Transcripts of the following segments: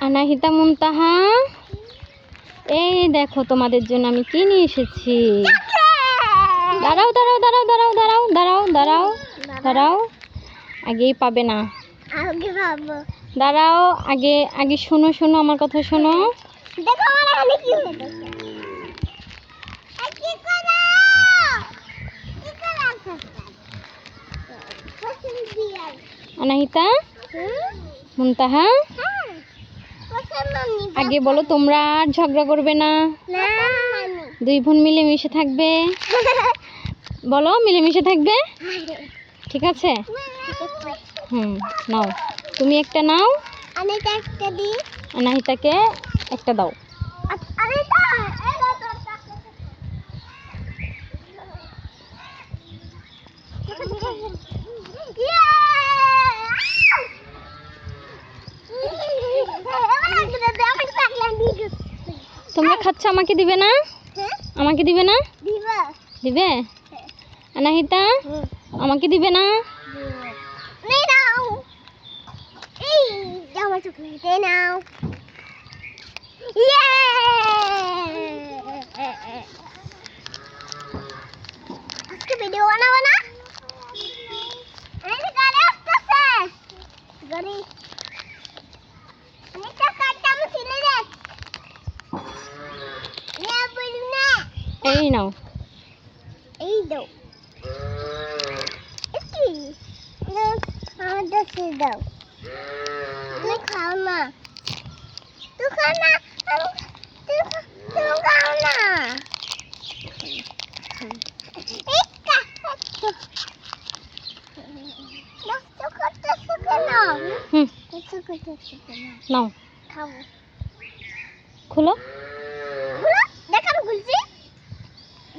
আনাহিতা মুনতাহা। এই দেখো তোমাদের জন্য আমি কি নিয়ে এসেছি? দাঁড়াও দাঁড়াও দাঁড়াও দাঁড়াও দাঁড়াও দাঁড়াও দাঁড়াও দাঁড়াও। আগেই পাবে না। দাঁড়াও আগে আগে শোনো শোনো আমার কথা শোনো। দেখো আমার এখানে কি হয়েছে এই কি করো? কি করো আচ্ছা। আনাহিতা? হুম? মুনতাহা? হ্যাঁ। আগে বলো তোমরা আর ঝগড়া করবে না। দুই বোন মিলেমিশে থাকবে। বলো মিলেমিশে থাকবে? ঠিক আছে? হুম নাও। তুমি একটা নাও। তো একটা দাও। আরে তা তোমরা খাচ্ছ আমাকে দিবে না? আমাকে দিবে না? দিবে। আনাহিতা আমাকে দিবে না? ভিডিও বানাবো না? গাড়ি এই নাও। এই দাও। আমাদের সে দাও। তুমি খাও না। তুই খাও না তুমি খাও না। নাও। খাব খুলো। দেখানো খুলছি।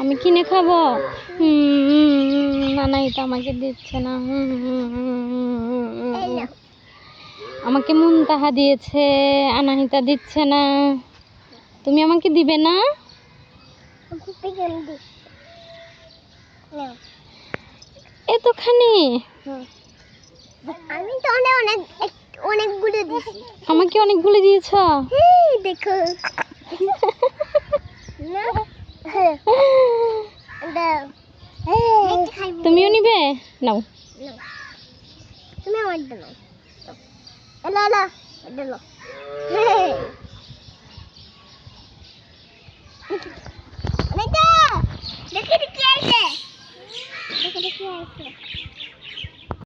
আমি কিনে খাব না না এটা আমাকে দিচ্ছে না আমাকে মুনতাহা দিয়েছে আনাহিতা দিচ্ছে না তুমি আমাকে দিবে না এতখানি অনেক আমাকে অনেকগুলো দিয়েছ দেখো না দাও দেখতে খাইবো তুমিও নিবে? নাও। নাও। তুমি আমার দিলো এলো এলো। দিলো দেখি দেখি আছে। দেখি দেখি আছে।